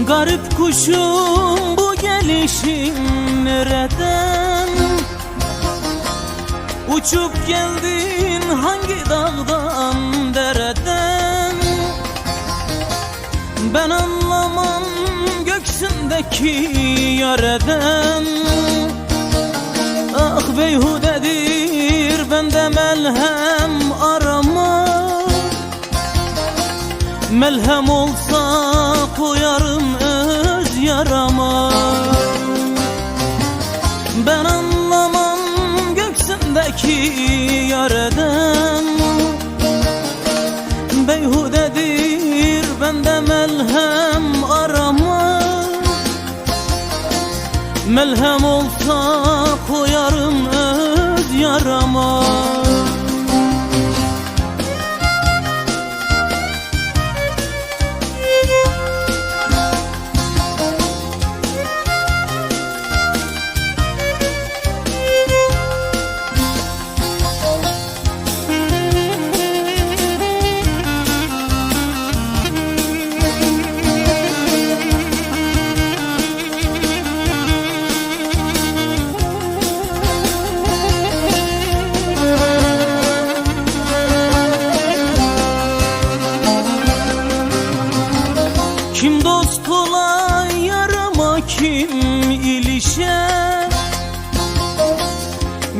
Garip kuşum bu gelişin nereden? Uçup geldin hangi dağdan dereden? Ben anlamam göksündeki yareden. Ah beyhudedir bende melhem arama. Melhem olsa koyarım öz yarama. Ben anlamam göksündeki yareden. Beyhudedir bende melhem arama. Melhem olsa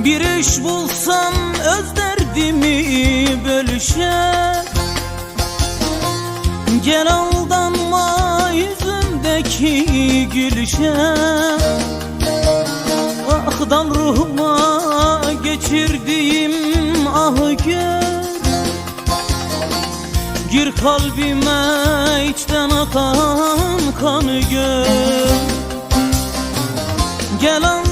Bir iş bulsam öz derdimi bölüşe. Gel aldanma yüzümdeki gülüşe. Ahdan ruhuma geçirdiğim ahı gör Gir kalbime içten akan kanı gör Gel aldanma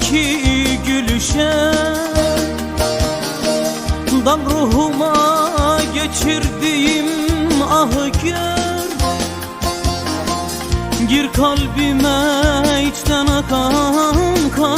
yüzümdeki gülüşe Dam ruhuma geçirdiğim ahı gör Gir kalbime içten akan gör